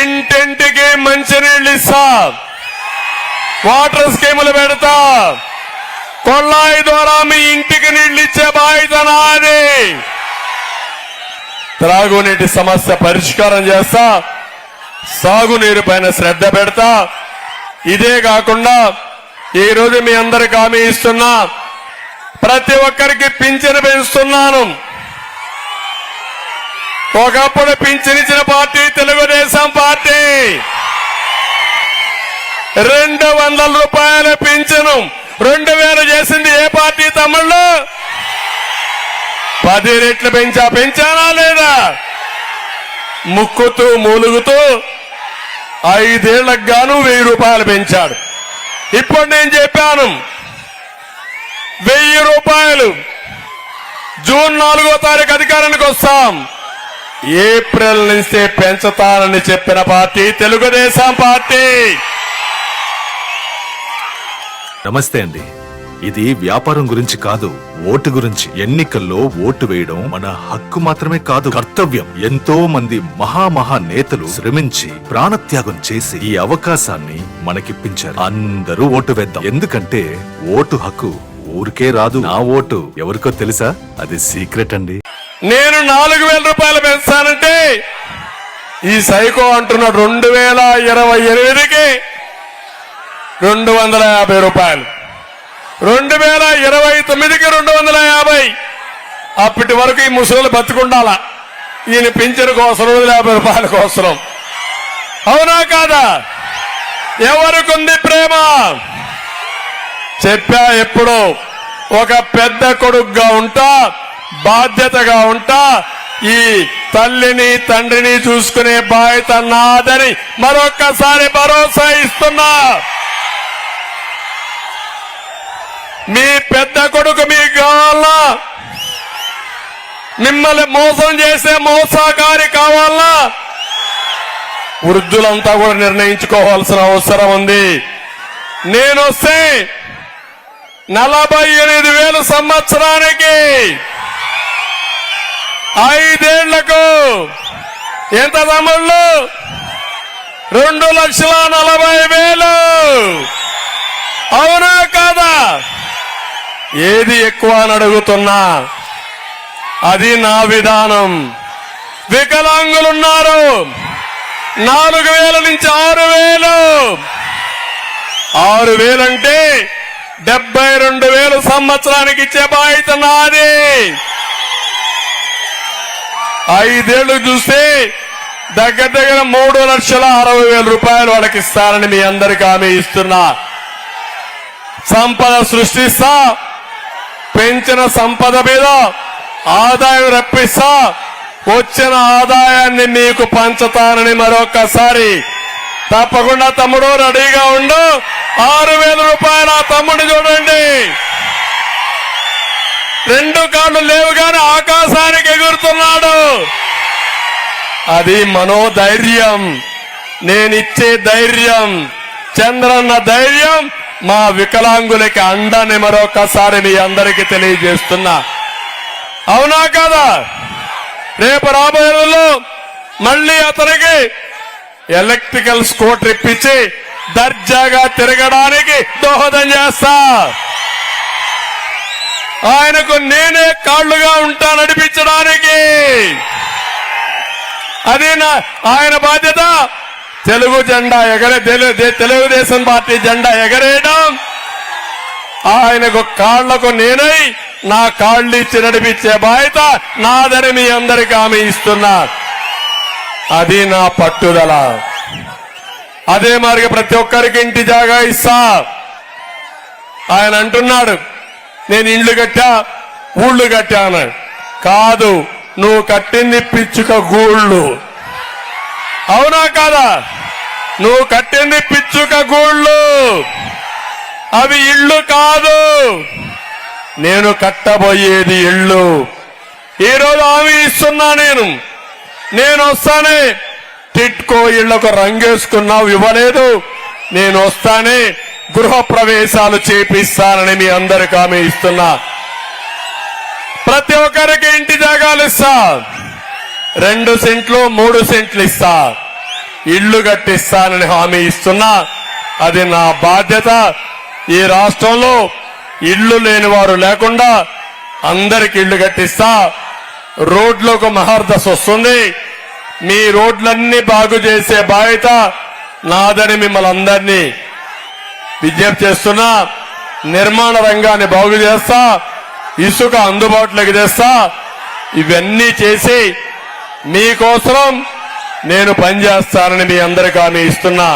ఇంటింటికి మంచినీళ్ళు ఇస్తా. వాటర్ స్కీములు పెడతా. కొల్లాయి ద్వారా మీ ఇంటికి నీళ్ళు ఇచ్చే బాధ్యత నాది. త్రాగునీటి సమస్య పరిష్కారం చేస్తా. సాగునీరు పైన శ్రద్ధ పెడతా. ఇదే కాకుండా ఈ రోజు మీ అందరికి హామీ ఇస్తున్నా. ప్రతి ఒక్కరికి పింఛను పెంచుతున్నాను. ఒకప్పుడు పింఛనిచ్చిన పార్టీ తెలుగుదేశం పార్టీ. రెండు వందల రూపాయల పింఛను రెండు వేలు చేసింది ఏ పార్టీ తమ్ముళ్ళు? పది రెట్లు పెంచా పెంచానా లేదా? ముక్కుతూ మూలుగుతూ ఐదేళ్ళకు గాను వెయ్యి రూపాయలు పెంచాడు. ఇప్పుడు నేను చెప్పాను వెయ్యి రూపాయలు జూన్ నాలుగో తారీఖు అధికారానికి వస్తాం. ఏప్రిల్ నుంచి పెంచుతానని చెప్పిన పార్టీ తెలుగుదేశం పార్టీ. నమస్తే అండి. ఇది వ్యాపారం గురించి కాదు ఓటు గురించి. ఎన్నికల్లో ఓటు వేయడం మన హక్కు మాత్రమే కాదు కర్తవ్యం. ఎంతో మంది మహామహా నేతలు శ్రమించి ప్రాణత్యాగం చేసి ఈ అవకాశాన్ని మనకిప్పించారు. అందరూ ఓటు వేద్దాం. ఎందుకంటే ఓటు హక్కు ఊరికే రాదు. నా ఓటు ఎవరికో తెలుసా? అది సీక్రెట్ అండి. నేను నాలుగు వేల రూపాయలు పెంచానంటే ఈ సైకో అంటున్న రెండు వేల ఇరవై ఎనిమిదికి రెండు వందల యాభై రూపాయలు. రెండు వేల ఇరవై తొమ్మిదికి రెండు వందల యాభై. అప్పటి వరకు ఈ ముసలు బతుకుండాల? ఈయన పింఛను కోసం రెండు వందల యాభై రూపాయల కోసం. అవునా కాదా? ఎవరికుంది ప్రేమ? చెప్పా ఎప్పుడు. ఒక పెద్ద కొడుకుగా ఉంటా బాధ్యతగా ఉంటా ఈ తల్లిని తండ్రిని చూసుకునే బాధ్యత నాదని మరొక్కసారి భరోసా ఇస్తున్నా. మీ పెద్ద కొడుకు మీ కావాలా? మిమ్మల్ని మోసం చేసే మోసాకారి కావాలా? వృద్ధులంతా కూడా నిర్ణయించుకోవాల్సిన అవసరం ఉంది. నేను వస్తే నలభై ఎనిమిది వేల సంవత్సరానికి ఐదేళ్ళకు ఎంత తమ్ముళ్ళు? రెండు లక్షల నలభై వేలు. అవునా కాదా? ఏది ఎక్కువ అని అడుగుతున్నా అది నా విధానం. వికలాంగులున్నారు. నాలుగు వేల నుంచి ఆరు వేలు. ఆరు వేలంటే డెబ్బై రెండు వేలు సంవత్సరానికి ఇచ్చే బాధ్యత నాది. ఐదేళ్ళు చూస్తే దగ్గర దగ్గర మూడు లక్షల అరవై వేల రూపాయలు వాళ్ళకి ఇస్తారని మీ అందరికీ ఆమె ఇస్తున్నా. సంపద సృష్టిస్తా పెంచిన సంపద మీద ఆదాయం రప్పిస్తా వచ్చిన ఆదాయాన్ని మీకు పంచుతానని మరొకసారి తప్పకుండా తమ్ముడు రెడీగా ఉండు. ఆరు వేల రూపాయల ఆ తమ్ముడు చూడండి. రెండు కాళ్ళు లేవు గాని ఆకాశానికి ఎగురుతున్నాడు. అది మనోధైర్యం. నేనిచ్చే ధైర్యం. చంద్రన్న ధైర్యం. మా వికలాంగులకి అండని మరొకసారి మీ అందరికీ తెలియజేస్తున్నా. అవునా కదా? రేపు రాబోయే రోజుల్లో మళ్ళీ అతనికి ఎలక్ట్రికల్ స్కూటర్ ఇప్పించి దర్జాగా తిరగడానికి దోహదం చేస్తా. ఆయనకు నేనే కాళ్ళుగా ఉంటా నడిపించడానికి అది నా ఆయన బాధ్యత. తెలుగు జెండా ఎగరే తెలు- తెలుగుదేశం పార్టీ జెండా ఎగరేయడం. ఆయనకు కాళ్ళకు నేనై నా కాళ్ళు ఇచ్చి నడిపించే బాధ్యత నాదని మీ అందరికీ ఆమె ఇస్తున్నా. అది నా పట్టుదల. అదే మరి ప్రతి ఒక్కరికి ఇంటి జాగా ఇస్తా. ఆయన అంటున్నాడు నేను ఇండ్లు కట్టా ఊళ్ళు కట్టా అన్నాడు. కాదు నువ్వు కట్టింది పిచ్చుక గూళ్ళు. అవునా కాదా? నువ్వు కట్టింది పిచ్చుక గూళ్ళు. అవి ఇళ్ళు కాదు. నేను కట్టబోయేది ఇళ్ళు. ఈరోజు హామీ ఇస్తున్నా నేను. నేను వస్తానే టిట్కో ఇళ్ళకు రంగేసుకున్నావు ఇవ్వలేదు. నేను వస్తానే గృహ ప్రవేశాలు చేపిస్తానని మీ అందరికి హామీ ఇస్తున్నా. ప్రతి ఒక్కరికి ఇంటి జాగాలు ఇస్తా. రెండు సెంట్లు మూడు సెంట్లు ఇస్తా. ఇళ్ళు కట్టిస్తానని హామీ ఇస్తున్నా. అది నా బాధ్యత. ఈ రాష్ట్రంలో ఇళ్ళు లేని వారు లేకుండా అందరికి ఇళ్ళు కట్టిస్తా. రోడ్లకు మహార్దశ వస్తుంది. మీ రోడ్లన్నీ బాగు చేసే బాధ్యత నాదని మిమ్మల్ని అందరినీ విజ్ఞప్తి చేస్తున్నా. నిర్మాణ రంగాన్ని బాగు చేస్తా ఇసుక అందుబాటులోకి తెస్తా. ఇవన్నీ చేసి మీకోసం నేను పనిచేస్తానని మీ అందరికీ హామీ ఇస్తున్నా.